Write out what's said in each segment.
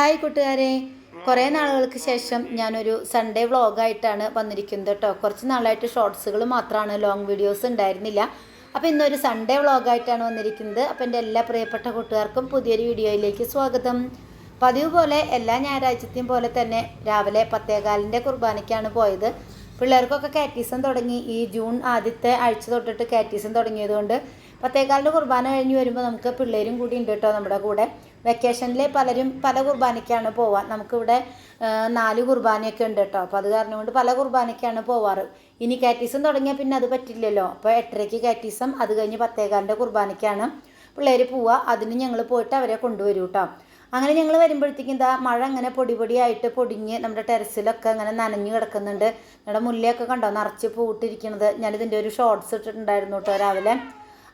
Hi കൂട്ടുകാരെ. കുറേ നാളുകൾക്ക് ശേഷം ഞാനൊരു സൺഡേ വ്ളോഗായിട്ടാണ് വന്നിരിക്കുന്നത് കേട്ടോ കുറച്ച് നാളായിട്ട് ഷോർട്സുകൾ മാത്രമാണ് ലോങ് വീഡിയോസ് ഉണ്ടായിരുന്നില്ല. അപ്പോൾ ഇന്നൊരു സൺഡേ വ്ളോഗായിട്ടാണ് വന്നിരിക്കുന്നത്. അപ്പോൾ എന്റെ എല്ലാ പ്രിയപ്പെട്ട കൂട്ടുകാർക്കും പുതിയൊരു വീഡിയോയിലേക്ക് സ്വാഗതം. പതിവ് പോലെ എല്ലാ ഞായറാഴ്ചത്തെയും പോലെ തന്നെ രാവിലെ പത്തേകാലിന്റെ കുർബാനയ്ക്കാണ് പോയത്. പിള്ളേർക്കൊക്കെ കാറ്റീസം തുടങ്ങി. ഈ ജൂൺ ആദ്യത്തെ ആഴ്ച തൊട്ടിട്ട് കാറ്റീസം തുടങ്ങിയതുകൊണ്ട് പത്തേകാലിന്റെ കുർബാന കഴിഞ്ഞ് വരുമ്പോൾ നമുക്ക് പിള്ളേരും കൂടി ഉണ്ട് കേട്ടോ നമ്മുടെ കൂടെ. വെക്കേഷനിൽ പലരും പല കുർബാനയ്ക്കാണ് പോവാൻ നമുക്കിവിടെ നാല് കുർബാനയൊക്കെ ഉണ്ട് കേട്ടോ അപ്പോൾ അത് കാരണം കൊണ്ട് പല കുർബാനയ്ക്കാണ് പോവാറ്. ഇനി കാറ്റീസം തുടങ്ങിയാൽ പിന്നെ അത് പറ്റില്ലല്ലോ. അപ്പോൾ എട്ടരയ്ക്ക് കാറ്റീസം അത് കഴിഞ്ഞ് പത്തേകാലിന്റെ കുർബാനയ്ക്കാണ് പിള്ളേർ പോവുക അതിന് ഞങ്ങൾ പോയിട്ട് അവരെ കൊണ്ടുവരും കേട്ടോ അങ്ങനെ ഞങ്ങൾ വരുമ്പോഴത്തേക്കും ഇതാ മഴ അങ്ങനെ പൊടി പൊടിയായിട്ട് പൊടിഞ്ഞ് നമ്മുടെ ടെറസിലൊക്കെ അങ്ങനെ നനഞ്ഞു കിടക്കുന്നുണ്ട്. നമ്മുടെ മുല്ലയൊക്കെ കണ്ടോ നിറച്ച് പൂട്ടിരിക്കുന്നത് ഞാനിതിന്റെ ഒരു ഷോർട്ട്സ് ഇട്ടിട്ടുണ്ടായിരുന്നു കേട്ടോ രാവിലെ.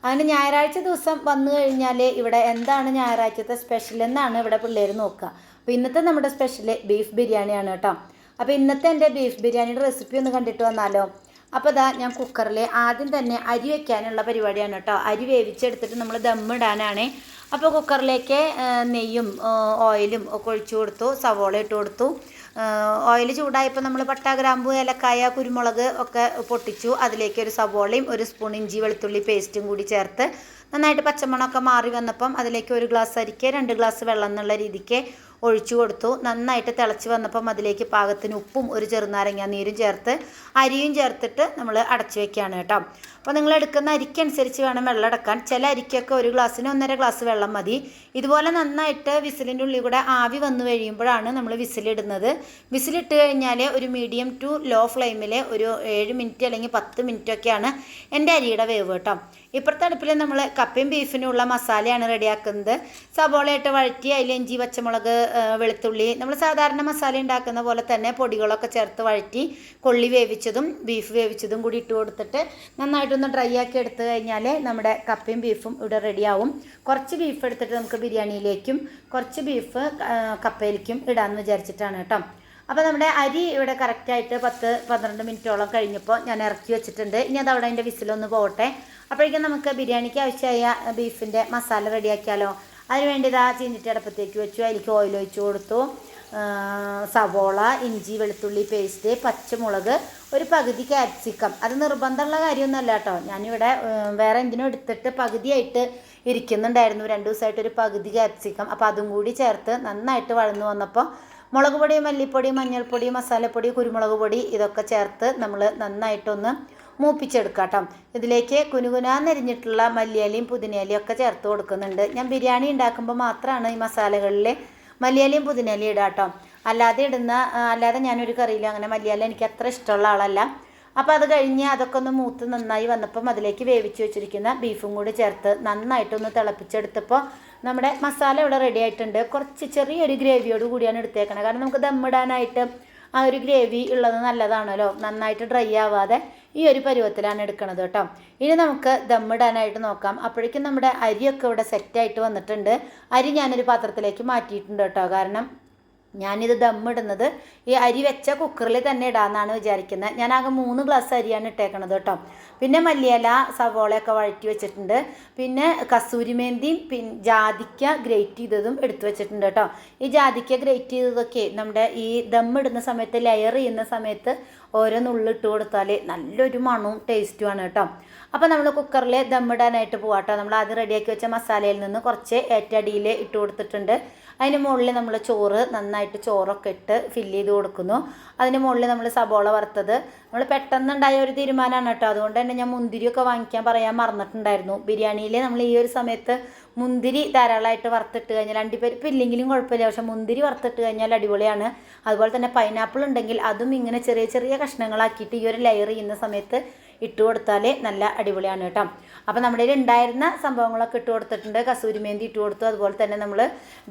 അങ്ങനെ ഞായറാഴ്ച ദിവസം വന്നു കഴിഞ്ഞാൽ ഇവിടെ എന്താണ് ഞായറാഴ്ചത്തെ സ്പെഷ്യൽ എന്നാണ് ഇവിടെ പിള്ളേർ നോക്കുക. അപ്പോൾ ഇന്നത്തെ നമ്മുടെ സ്പെഷ്യൽ ബീഫ് ബിരിയാണിയാണ് കേട്ടോ. അപ്പോൾ ഇന്നത്തെ എന്റെ ബീഫ് ബിരിയാണിയുടെ റെസിപ്പി ഒന്ന് കണ്ടിട്ട് വന്നാലോ? അപ്പോൾ ഇതാ ഞാൻ കുക്കറിൽ ആദ്യം തന്നെ അരി വെക്കാനുള്ള പരിപാടിയാണ് കേട്ടോ. അരി വേവിച്ചെടുത്തിട്ട് നമ്മൾ ദമ്മിടാനാണ് അപ്പോൾ കുക്കറിലേക്ക് നെയ്യും ഓയിലും ഒക്കെ ഒഴിച്ചു കൊടുത്തു സവോള ഇട്ട് കൊടുത്തു. ഓയിൽ ചൂടായപ്പോൾ നമ്മൾ പട്ട ഗ്രാമ്പു ഏലക്കായ കുരുമുളക് ഒക്കെ പൊട്ടിച്ചു. അതിലേക്ക് ഒരു സവോളയും ഒരു സ്പൂൺ ഇഞ്ചി വെളുത്തുള്ളി പേസ്റ്റും കൂടി ചേർത്ത് നന്നായിട്ട് പച്ചമണമൊക്കെ മാറി വന്നപ്പം അതിലേക്ക് ഒരു ഗ്ലാസ് അരിക്ക് രണ്ട് ഗ്ലാസ് വെള്ളം എന്നുള്ള രീതിക്ക് ഒഴിച്ചു കൊടുത്തു. നന്നായിട്ട് തിളച്ച് വന്നപ്പം അതിലേക്ക് പാകത്തിന് ഉപ്പും ഒരു ചെറുനാരങ്ങ നീരും ചേർത്ത് അരിയും ചേർത്തിട്ട് നമ്മൾ അടച്ചു വെക്കുകയാണ് കേട്ടോ. അപ്പോൾ നിങ്ങൾ എടുക്കുന്ന അരിക്കനുസരിച്ച് വേണം വെള്ളം അടക്കാൻ. ചില അരിക്കൊക്കെ ഒരു ഗ്ലാസ്സിന് ഒന്നര ഗ്ലാസ് വെള്ളം മതി. ഇതുപോലെ നന്നായിട്ട് വിസിലിന്റെ ഉള്ളിൽ കൂടെ ആവി വന്നു കഴിയുമ്പോഴാണ് നമ്മൾ വിസിലിടുന്നത്. വിസിലിട്ട് കഴിഞ്ഞാൽ ഒരു മീഡിയം ടു ലോ ഫ്ലെയിമിൽ ഒരു ഏഴ് മിനിറ്റ് അല്ലെങ്കിൽ പത്ത് മിനിറ്റ് ഒക്കെയാണ് എന്റെ അരിയുടെ വേവ് കേട്ടോ. ഇപ്പുറത്തെ അടുപ്പിൽ നമ്മൾ കപ്പയും ബീഫിനുള്ള മസാലയാണ് റെഡിയാക്കുന്നത്. സബോളയിട്ട് വഴറ്റി അതിൽ ഇഞ്ചി പച്ചമുളക് വെളുത്തുള്ളി. നമ്മൾ സാധാരണ മസാല ഉണ്ടാക്കുന്ന പോലെ തന്നെ പൊടികളൊക്കെ ചേർത്ത് വഴറ്റി കൊള്ളി വേവിച്ചതും ബീഫ് വേവിച്ചതും കൂടി ഇട്ട് കൊടുത്തിട്ട് നന്നായിട്ടൊന്ന് ഡ്രൈ ആക്കി എടുത്തു കഴിഞ്ഞാൽ നമ്മുടെ കപ്പയും ബീഫും ഇവിടെ റെഡിയാവും കുറച്ച് ബീഫ് എടുത്തിട്ട് നമുക്ക് ബിരിയാണിയിലേക്കും കുറച്ച് ബീഫ് കപ്പയിലേക്കും ഇടാമെന്ന് വിചാരിച്ചിട്ടാണ് കേട്ടോ. അപ്പോൾ നമ്മുടെ അരി ഇവിടെ കറക്റ്റായിട്ട് പത്ത് പന്ത്രണ്ട് മിനിറ്റോളം കഴിഞ്ഞപ്പോൾ ഞാൻ ഇറക്കി വെച്ചിട്ടുണ്ട്. ഇനി അത് അവിടെ അതിന്റെ വിസിലൊന്ന് പോകട്ടെ. അപ്പോഴേക്കും നമുക്ക് ബിരിയാണിക്ക് ആവശ്യമായ ബീഫിന്റെ മസാല റെഡിയാക്കിയാലോ അതിന് വേണ്ടി ഇതാ ചീനിട്ട് അടുപ്പത്തേക്ക് വെച്ചു. അതിലേക്ക് ഓയിൽ ഒഴിച്ചു കൊടുത്തു. സവോള ഇഞ്ചി വെളുത്തുള്ളി പേസ്റ്റ് പച്ചമുളക് ഒരു പകുതി ക്യാപ്സിക്കം അത് നിർബന്ധമുള്ള കാര്യമൊന്നുമല്ല കേട്ടോ. ഞാനിവിടെ വേറെ എന്തിനും എടുത്തിട്ട് പകുതിയായിട്ട് ഇരിക്കുന്നുണ്ടായിരുന്നു. രണ്ട് ദിവസമായിട്ട് ഒരു പകുതി ക്യാപ്സിക്കം അപ്പോൾ അതും കൂടി ചേർത്ത് നന്നായിട്ട് വഴന്നു വന്നപ്പോൾ മുളക് പൊടി മല്ലിപ്പൊടി മഞ്ഞൾപ്പൊടി മസാലപ്പൊടി കുരുമുളക് പൊടി ഇതൊക്കെ ചേർത്ത് നമ്മൾ നന്നായിട്ടൊന്ന് മൂപ്പിച്ചെടുക്കാം കേട്ടോ ഇതിലേക്ക് കുനുകുനാന്നരിഞ്ഞിട്ടുള്ള മല്ലിയലയും പുതിനയിലയും ഒക്കെ ചേർത്ത് കൊടുക്കുന്നുണ്ട്. ഞാൻ ബിരിയാണി ഉണ്ടാക്കുമ്പോൾ മാത്രമാണ് ഈ മസാലകളിൽ മല്ലിയലയും പുതിനയിലയും ഇടാം കേട്ടോ അല്ലാതെ ഇടുന്ന അല്ലാതെ ഞാനൊരു കറിയിലും അങ്ങനെ മല്ലിയാല എനിക്ക് അത്ര ഇഷ്ടമുള്ള ആളല്ല. അപ്പോൾ അത് കഴിഞ്ഞ് അതൊക്കെ ഒന്ന് മൂത്ത് നന്നായി വന്നപ്പം അതിലേക്ക് വേവിച്ച് വെച്ചിരിക്കുന്ന ബീഫും കൂടി ചേർത്ത് നന്നായിട്ടൊന്ന് തിളപ്പിച്ചെടുത്തപ്പോൾ നമ്മുടെ മസാല ഇവിടെ റെഡി ആയിട്ടുണ്ട്. കുറച്ച് ചെറിയൊരു ഗ്രേവിയോട് കൂടിയാണ് എടുത്തേക്കണത് കാരണം നമുക്ക് ദമ്മിടാനായിട്ട് ആ ഒരു ഗ്രേവി ഉള്ളത് നല്ലതാണല്ലോ. നന്നായിട്ട് ഡ്രൈ ആവാതെ ഈ ഒരു പരുവത്തിലാണ് എടുക്കുന്നത് കേട്ടോ. ഇനി നമുക്ക് ദമ്മിടാനായിട്ട് നോക്കാം. അപ്പോഴേക്കും നമ്മുടെ അരിയൊക്കെ ഇവിടെ സെറ്റായിട്ട് വന്നിട്ടുണ്ട്. അരി ഞാനൊരു പാത്രത്തിലേക്ക് മാറ്റിയിട്ടുണ്ട് കേട്ടോ. കാരണം ഞാനിത് ദമ്മിടുന്നത് ഈ അരി വെച്ച കുക്കറിൽ തന്നെ ഇടാമെന്നാണ് വിചാരിക്കുന്നത് ഞാൻ ആകെ മൂന്ന് ഗ്ലാസ് അരിയാണ് ഇട്ടേക്കണത് കേട്ടോ. പിന്നെ മല്ലിയില സവോളയൊക്കെ വഴറ്റി വെച്ചിട്ടുണ്ട്. പിന്നെ കസൂരിമേന്തിയും പിൻ ജാതിക്ക ഗ്രേറ്റ് ചെയ്തതും എടുത്തു വെച്ചിട്ടുണ്ട് കേട്ടോ. ഈ ജാതിക്ക ഗ്രേറ്റ് ചെയ്തതൊക്കെ നമ്മുടെ ഈ ദമ്മിടുന്ന സമയത്ത് ലെയർ ചെയ്യുന്ന സമയത്ത് ഓരോ നുള്ളിട്ട് കൊടുത്താൽ നല്ലൊരു മണവും ടേസ്റ്റുമാണ് കേട്ടോ അപ്പോൾ നമ്മൾ കുക്കറിൽ ദമ്മിടാനായിട്ട് പോവാം കേട്ടോ നമ്മൾ ആദ്യം റെഡിയാക്കി വെച്ച മസാലയിൽ നിന്ന് കുറച്ച് ഏറ്റടിയിൽ ഇട്ട് കൊടുത്തിട്ടുണ്ട്. അതിന് മുകളിൽ നമ്മൾ ചോറ് നന്നായിട്ട് ചോറൊക്കെ ഇട്ട് ഫില്ല് ചെയ്ത് കൊടുക്കുന്നു. അതിന് മുകളിൽ നമ്മൾ സബോള വറുത്തത്. നമ്മൾ പെട്ടെന്നുണ്ടായ ഒരു തീരുമാനമാണ് കേട്ടോ അതുകൊണ്ട് തന്നെ ഞാൻ മുന്തിരിയൊക്കെ വാങ്ങിക്കാൻ പറയാൻ മറന്നിട്ടുണ്ടായിരുന്നു. ബിരിയാണിയിൽ നമ്മൾ ഈ ഒരു സമയത്ത് മുന്തിരി ധാരാളമായിട്ട് വറുത്തിട്ട് കഴിഞ്ഞാൽ അണ്ടിപ്പരിപ്പ് ഇല്ലെങ്കിലും കുഴപ്പമില്ല. പക്ഷെ മുന്തിരി വറുത്തിട്ട് കഴിഞ്ഞാൽ അടിപൊളിയാണ്. അതുപോലെ തന്നെ പൈനാപ്പിൾ ഉണ്ടെങ്കിൽ അതും ഇങ്ങനെ ചെറിയ ചെറിയ കഷ്ണങ്ങളാക്കിയിട്ട് ഈ ഒരു ലെയർ ചെയ്യുന്ന സമയത്ത് ഇട്ട് കൊടുത്താൽ നല്ല അടിപൊളിയാണ് കേട്ടോ. അപ്പോൾ നമ്മുടെ കയ്യിൽ ഉണ്ടായിരുന്ന സംഭവങ്ങളൊക്കെ ഇട്ട് കൊടുത്തിട്ടുണ്ട്. കസൂരി മേന്തി ഇട്ട് കൊടുത്തു. അതുപോലെ തന്നെ നമ്മൾ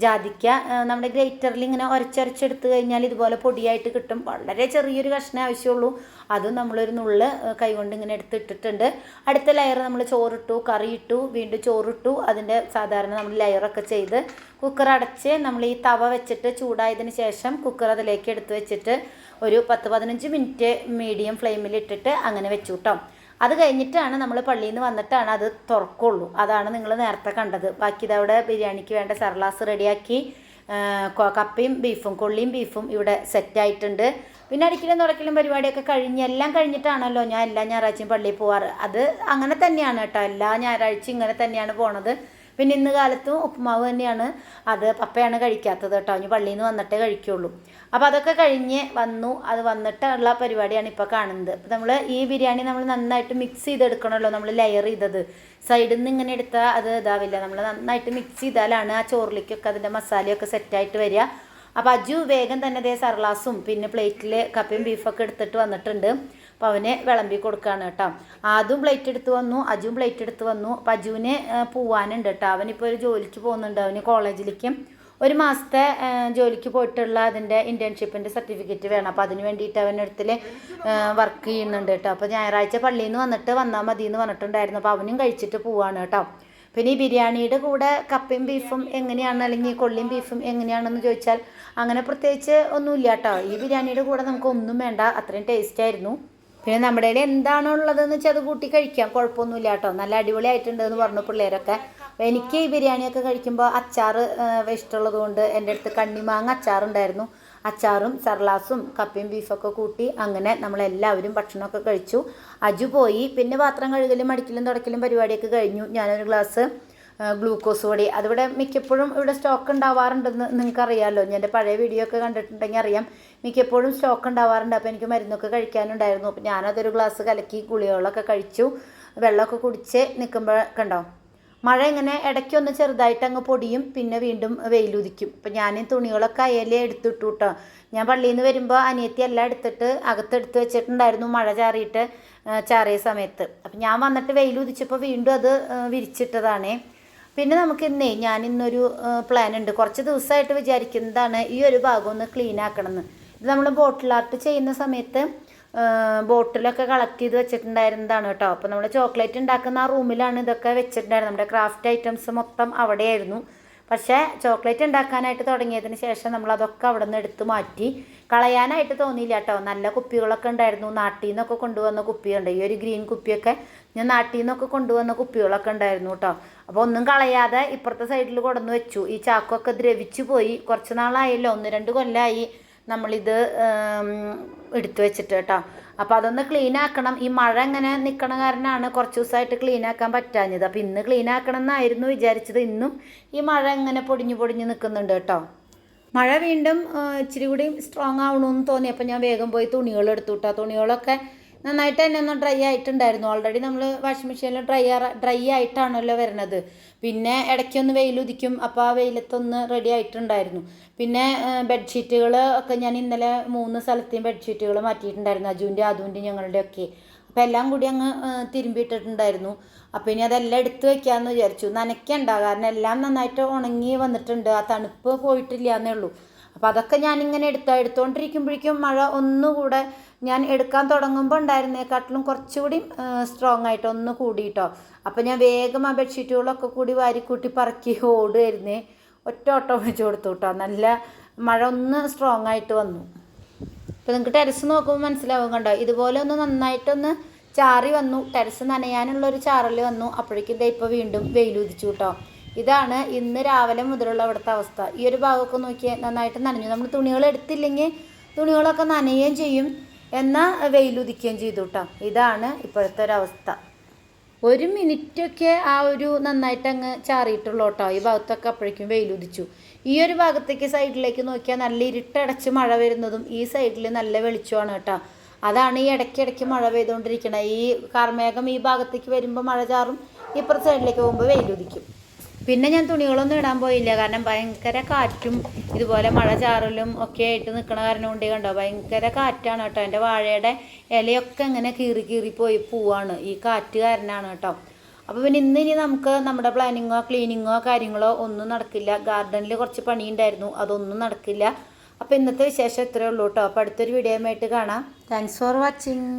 ജാതിക്ക നമ്മുടെ ഗ്രേറ്ററിൽ ഇങ്ങനെ ഉരച്ചരച്ചെടുത്ത് കഴിഞ്ഞാൽ ഇതുപോലെ പൊടിയായിട്ട് കിട്ടും. വളരെ ചെറിയൊരു കഷ്ണം ആവശ്യമുള്ളൂ. അതും നമ്മളൊരു നുള്ള് കൈകൊണ്ട് ഇങ്ങനെ എടുത്തിട്ടിട്ടുണ്ട് അടുത്ത ലെയർ നമ്മൾ ചോറിട്ടു കറിയിട്ടു വീണ്ടും ചോറിട്ടു. അതിന്റെ സാധാരണ നമ്മൾ ലെയറൊക്കെ ചെയ്ത് കുക്കർ അടച്ച് നമ്മൾ ഈ തവ വെച്ചിട്ട് ചൂടായതിന് ശേഷം കുക്കർ അതിലേക്ക് എടുത്ത് വെച്ചിട്ട് ഒരു പത്ത് പതിനഞ്ച് മിനിറ്റ് മീഡിയം ഫ്ലെയിമിൽ ഇട്ടിട്ട് അങ്ങനെ വെച്ചു കേട്ടോ അത് കഴിഞ്ഞിട്ടാണ് നമ്മൾ പള്ളിയിൽ നിന്ന് വന്നിട്ടാണ് അത് തുറക്കുള്ളൂ. അതാണ് നിങ്ങൾ നേരത്തെ കണ്ടത്. ബാക്കി ഇതവിടെ ബിരിയാണിക്ക് വേണ്ട സർലാസ് റെഡിയാക്കി കപ്പയും ബീഫും കൊള്ളിയും ബീഫും ഇവിടെ സെറ്റായിട്ടുണ്ട്. പിന്നെ അടിക്കലും തുടക്കലും പരിപാടിയൊക്കെ കഴിഞ്ഞ് എല്ലാം കഴിഞ്ഞിട്ടാണല്ലോ ഞാൻ എല്ലാ ഞായറാഴ്ചയും പള്ളിയിൽ പോവാറ്. അത് അങ്ങനെ തന്നെയാണ് കേട്ടോ. എല്ലാ ഞായറാഴ്ചയും ഇങ്ങനെ തന്നെയാണ് പോണത്. പിന്നെ ഇന്ന് കാലത്തും ഉപ്പുമാവ് തന്നെയാണ് അത് പപ്പയാണ് കഴിക്കാത്തത് കേട്ടോ. ഇനി പള്ളിയിൽ നിന്ന് വന്നിട്ടേ കഴിക്കുള്ളൂ. അപ്പോൾ അതൊക്കെ കഴിഞ്ഞ് വന്നു. അത് വന്നിട്ടുള്ള പരിപാടിയാണ് ഇപ്പോൾ കാണുന്നത്. അപ്പോൾ നമ്മൾ ഈ ബിരിയാണി നമ്മൾ നന്നായിട്ട് മിക്സ് ചെയ്തെടുക്കണമല്ലോ നമ്മൾ ലെയർ ചെയ്തത്. സൈഡിൽ നിന്ന് ഇങ്ങനെ എടുത്താൽ അത് ഇതാവില്ല. നമ്മൾ നന്നായിട്ട് മിക്സ് ചെയ്താലാണ് ആ ചോറിലേക്കൊക്കെ അതിന്റെ മസാലയൊക്കെ സെറ്റായിട്ട് വരിക. അപ്പോൾ അജു വേഗം തന്നെ അതേ സർലാസും പിന്നെ പ്ലേറ്റിൽ കപ്പയും ബീഫൊക്കെ എടുത്തിട്ട് വന്നിട്ടുണ്ട്. അപ്പോൾ അവനെ വിളമ്പി കൊടുക്കുകയാണ് കേട്ടോ. ആദ്യം പ്ലേറ്റ് എടുത്ത് വന്നു അജുവും പ്ലേറ്റ് എടുത്ത് വന്നു. അപ്പോൾ അജുവിന് പോവാനുണ്ട് കേട്ടോ. അവനിപ്പോൾ ഒരു ജോലിക്ക് പോകുന്നുണ്ട്. അവന് കോളേജിലേക്ക് ഒരു മാസത്തെ ജോലിക്ക് പോയിട്ടുള്ള അതിന്റെ ഇന്റേൺഷിപ്പിന്റെ സർട്ടിഫിക്കറ്റ് വേണം. അപ്പോൾ അതിന് വേണ്ടിയിട്ട് അവൻ അടുത്തിൽ വർക്ക് ചെയ്യുന്നുണ്ട് കേട്ടോ. അപ്പോൾ ഞായറാഴ്ച പള്ളിയിൽ നിന്ന് വന്നിട്ട് വന്നാൽ മതി എന്ന് പറഞ്ഞിട്ടുണ്ടായിരുന്നു. അപ്പോൾ അവനും കഴിച്ചിട്ട് പോവാണ് കേട്ടോ. പിന്നെ ഈ ബിരിയാണിയുടെ കൂടെ കപ്പയും ബീഫും എങ്ങനെയാണ്? അല്ലെങ്കിൽ കൊള്ളിയും ബീഫും എങ്ങനെയാണെന്ന് ചോദിച്ചാൽ അങ്ങനെ പ്രത്യേകിച്ച് ഒന്നുമില്ല കേട്ടോ. ഈ ബിരിയാണിയുടെ കൂടെ നമുക്ക് ഒന്നും വേണ്ട. അത്രയും ടേസ്റ്റ് ആയിരുന്നു. പിന്നെ നമ്മുടെ കയ്യിൽ എന്താണോ ഉള്ളതെന്ന് വെച്ചാൽ അത് കൂട്ടി കഴിക്കാം. കുഴപ്പമൊന്നുമില്ല കേട്ടോ. നല്ല അടിപൊളിയായിട്ടുണ്ട് എന്ന് പറഞ്ഞു പിള്ളേരൊക്കെ. എനിക്ക് ഈ ബിരിയാണിയൊക്കെ കഴിക്കുമ്പോൾ അച്ചാർ ഇഷ്ടമുള്ളത് കൊണ്ട് എന്റെ അടുത്ത് കണ്ണിമാങ്ങ അച്ചാറുണ്ടായിരുന്നു. അച്ചാറും സർലാസും കപ്പയും ബീഫൊക്കെ കൂട്ടി അങ്ങനെ നമ്മളെല്ലാവരും ഭക്ഷണമൊക്കെ കഴിച്ചു. അജു പോയി. പിന്നെ പാത്രം കഴുകലും അടിക്കലും തുടക്കലും പരിപാടിയൊക്കെ കഴിഞ്ഞു. ഞാനൊരു ഗ്ലാസ് ഗ്ലൂക്കോസ് പൊടി. അതിവിടെ മിക്കപ്പോഴും ഇവിടെ സ്റ്റോക്ക് ഉണ്ടാവാറുണ്ടെന്ന് നിങ്ങൾക്ക് അറിയാമല്ലോ ഞാൻ എന്റെ പഴയ വീഡിയോ ഒക്കെ കണ്ടിട്ടുണ്ടെങ്കിൽ അറിയാം. മിക്കപ്പോഴും സ്റ്റോക്ക് ഉണ്ടാവാറുണ്ട്. അപ്പോൾ എനിക്ക് മരുന്നൊക്കെ കഴിക്കാനുണ്ടായിരുന്നു. അപ്പോൾ ഞാനതൊരു ഗ്ലാസ് കലക്കി ഗുളികകളൊക്കെ കഴിച്ചു. വെള്ളമൊക്കെ കുടിച്ച് നിൽക്കുമ്പോൾ കണ്ടോ? മഴ ഇങ്ങനെ ഇടയ്ക്കൊന്ന് ചെറുതായിട്ട് അങ്ങ് പൊടിയും പിന്നെ വീണ്ടും വെയിലുദിക്കും. അപ്പം ഞാൻ തുണികളൊക്കെ അയലേ എടുത്തിട്ടു കേട്ടോ ഞാൻ പള്ളിയിൽ നിന്ന് വരുമ്പോൾ അനിയത്തി എല്ലാം എടുത്തിട്ട് അകത്തെടുത്ത് വെച്ചിട്ടുണ്ടായിരുന്നു മഴ ചാറിയിട്ട് ചാറിയ സമയത്ത്. അപ്പം ഞാൻ വന്നിട്ട് വെയിലുദിച്ചപ്പോൾ വീണ്ടും അത് വിരിച്ചിട്ടതാണ്. പിന്നെ നമുക്ക് ഇന്നേ ഞാൻ ഇന്നൊരു പ്ലാൻ ഉണ്ട് കുറച്ച് ദിവസമായിട്ട് വിചാരിക്കുന്നതാണ് ഈ ഒരു ഭാഗം ഒന്ന് ക്ലീൻ ആക്കണമെന്ന് ഇത് നമ്മൾ ബോട്ടിൽ ആർട്ട് ചെയ്യുന്ന സമയത്ത് ബോട്ടിലൊക്കെ കളക്ട് ചെയ്ത് വെച്ചിട്ടുണ്ടായിരുന്നതാണ് കേട്ടോ. അപ്പോൾ നമ്മൾ ചോക്ലേറ്റ് ഉണ്ടാക്കുന്ന ആ റൂമിലാണ് ഇതൊക്കെ വെച്ചിട്ടുണ്ടായിരുന്നത്. നമ്മുടെ ക്രാഫ്റ്റ് ഐറ്റംസ് മൊത്തം അവിടെയായിരുന്നു. പക്ഷേ ചോക്ലേറ്റ് ഉണ്ടാക്കാനായിട്ട് തുടങ്ങിയതിന് ശേഷം നമ്മൾ അതൊക്കെ അവിടെ നിന്ന് എടുത്തു മാറ്റി. കളയാനായിട്ട് തോന്നിയില്ല കേട്ടോ. നല്ല കുപ്പികളൊക്കെ ഉണ്ടായിരുന്നു. നാട്ടിൽ നിന്നൊക്കെ കൊണ്ടുവന്ന കുപ്പിയുണ്ട് ഈ ഒരു ഗ്രീൻ കുപ്പിയൊക്കെ ഞാൻ നാട്ടിൽ നിന്നൊക്കെ കൊണ്ടുവന്ന കുപ്പികളൊക്കെ ഉണ്ടായിരുന്നു കേട്ടോ. അപ്പോൾ ഒന്നും കളയാതെ ഇപ്പുറത്തെ സൈഡിൽ കൊണ്ടുവന്ന് വെച്ചു. ഈ ചാക്കൊക്കെ ദ്രവിച്ചു പോയി. കുറച്ച് നാളായല്ലോ. ഒന്ന് രണ്ട് കൊല്ലമായി നമ്മളിത് എടുത്തു വെച്ചിട്ട് കേട്ടോ. അപ്പോൾ അതൊന്ന് ക്ലീൻ ആക്കണം. ഈ മഴ ഇങ്ങനെ നിൽക്കണ കാരണമാണ് കുറച്ച് ദിവസമായിട്ട് ക്ലീൻ ആക്കാൻ പറ്റാഞ്ഞത്. അപ്പോൾ ഇന്ന് ക്ലീൻ ആക്കണം എന്നായിരുന്നു വിചാരിച്ചത്. ഇന്നും ഈ മഴ ഇങ്ങനെ പൊടിഞ്ഞു പൊടിഞ്ഞു നിൽക്കുന്നുണ്ട് കേട്ടോ. മഴ വീണ്ടും ഇച്ചിരി കൂടി സ്ട്രോങ് ആവണമെന്ന് തോന്നി. അപ്പോൾ ഞാൻ വേഗം പോയി തുണികൾ എടുത്തു കേട്ടോ തുണികളൊക്കെ നന്നായിട്ട് തന്നെ ഒന്ന് ഡ്രൈ ആയിട്ടുണ്ടായിരുന്നു. ഓൾറെഡി നമ്മൾ വാഷിംഗ് മെഷീനിൽ ഡ്രൈ ഡ്രൈ ആയിട്ടാണല്ലോ വരുന്നത് പിന്നെ ഇടയ്ക്കൊന്ന് വെയിലുദിക്കും അപ്പോൾ ആ വെയിലത്തൊന്ന് റെഡി ആയിട്ടുണ്ടായിരുന്നു. പിന്നെ ബെഡ്ഷീറ്റുകൾ ഒക്കെ ഞാൻ ഇന്നലെ മൂന്ന് സ്ഥലത്തെയും ബെഡ്ഷീറ്റുകൾ മാറ്റിയിട്ടുണ്ടായിരുന്നു. അജുവിന്റെ അതുവിന്റെ ഞങ്ങളുടെയൊക്കെ അപ്പോൾ എല്ലാം കൂടി അങ്ങ് തിരുമ്പിയിട്ടിട്ടുണ്ടായിരുന്നു അപ്പോൾ ഇനി അതെല്ലാം എടുത്ത് വെക്കാമെന്ന് വിചാരിച്ചു. നനയ്ക്കണ്ട കാരണം എല്ലാം നന്നായിട്ട് ഉണങ്ങി വന്നിട്ടുണ്ട്. ആ തണുപ്പ് പോയിട്ടില്ല എന്നേ ഉള്ളൂ. അപ്പോൾ അതൊക്കെ ഞാനിങ്ങനെ എടുത്ത എടുത്തുകൊണ്ടിരിക്കുമ്പോഴേക്കും മഴ ഒന്നുകൂടെ ഞാൻ എടുക്കാൻ തുടങ്ങുമ്പോൾ ഉണ്ടായിരുന്നേക്കാട്ടിലും കുറച്ചുകൂടി സ്ട്രോങ് ആയിട്ട് ഒന്ന് കൂടിയിട്ടോ അപ്പോൾ ഞാൻ വേഗം ആ ബെഡ്ഷീറ്റുകളൊക്കെ കൂടി വാരിക്കൂട്ടി പറക്കി ഓടുമായിരുന്നേ ഒറ്റ ഓട്ടം വെച്ച് കൊടുത്തു കേട്ടോ നല്ല മഴ ഒന്ന് സ്ട്രോങ് ആയിട്ട് വന്നു. ഇപ്പോൾ നിങ്ങൾക്ക് ടെറസ് നോക്കുമ്പോൾ മനസ്സിലാവും കണ്ടോ? ഇതുപോലെ ഒന്ന് നന്നായിട്ടൊന്ന് ചാറി വന്നു. ടെറസ് നനയാനുള്ള ഒരു ചാറൽ വന്നു. അപ്പോഴേക്കും ഇതേ ഇപ്പോൾ വീണ്ടും വെയിലുദിച്ചു കേട്ടോ ഇതാണ് ഇന്ന് രാവിലെ മുതലുള്ള ഇവിടുത്തെ അവസ്ഥ. ഈ ഒരു ഭാഗമൊക്കെ നോക്കിയാൽ നന്നായിട്ട് നനഞ്ഞു. നമ്മൾ തുണികൾ എടുത്തില്ലെങ്കിൽ തുണികളൊക്കെ നനയുകയും ചെയ്യും. എന്നാൽ വെയിലുദിക്കുകയും ചെയ്തു കേട്ടോ ഇതാണ് ഇപ്പോഴത്തെ ഒരവസ്ഥ. ഒരു മിനിറ്റൊക്കെ ആ ഒരു നന്നായിട്ട് അങ്ങ് ചാറിയിട്ടുള്ളൂ കേട്ടോ ഈ ഭാഗത്തൊക്കെ അപ്പോഴേക്കും വെയിലുദിച്ചു. ഈ ഒരു ഭാഗത്തേക്ക് സൈഡിലേക്ക് നോക്കിയാൽ നല്ല ഇരുട്ടടച്ച് മഴ വരുന്നതും ഈ സൈഡിൽ നല്ല വെളിച്ചമാണ് കേട്ടോ. അതാണ് ഈ ഇടയ്ക്കിടയ്ക്ക് മഴ പെയ്തുകൊണ്ടിരിക്കുന്നത് ഈ കാർമേഘം ഈ ഭാഗത്തേക്ക് വരുമ്പോൾ മഴ ചാറും ഇപ്പുറത്തെ സൈഡിലേക്ക് പോകുമ്പോൾ വെയിലുദിക്കും. പിന്നെ ഞാൻ തുണികളൊന്നും ഇടാൻ പോയില്ല. കാരണം ഭയങ്കര കാറ്റും ഇതുപോലെ മഴ ചാറലും ഒക്കെ ആയിട്ട് നിൽക്കണ കാരണം കൊണ്ട് കണ്ടോ? ഭയങ്കര കാറ്റാണ് കേട്ടോ. എന്റെ വാഴയുടെ ഇലയൊക്കെ ഇങ്ങനെ കീറി കീറി പോയി പോവാണ്. ഈ കാറ്റ് കാരണമാണ് കേട്ടോ. അപ്പോൾ പിന്നെ ഇന്ന് ഇനി നമുക്ക് നമ്മുടെ പ്ലാനിങ്ങോ ക്ലീനിങ്ങോ കാര്യങ്ങളോ ഒന്നും നടക്കില്ല. ഗാർഡനിൽ കുറച്ച് പണിയുണ്ടായിരുന്നു. അതൊന്നും നടക്കില്ല. അപ്പോൾ ഇന്നത്തെ വിശേഷം ഇത്രയേ ഉള്ളൂ കേട്ടോ. അപ്പോൾ അടുത്തൊരു ആയിട്ട് കാണാം. Thanks for watching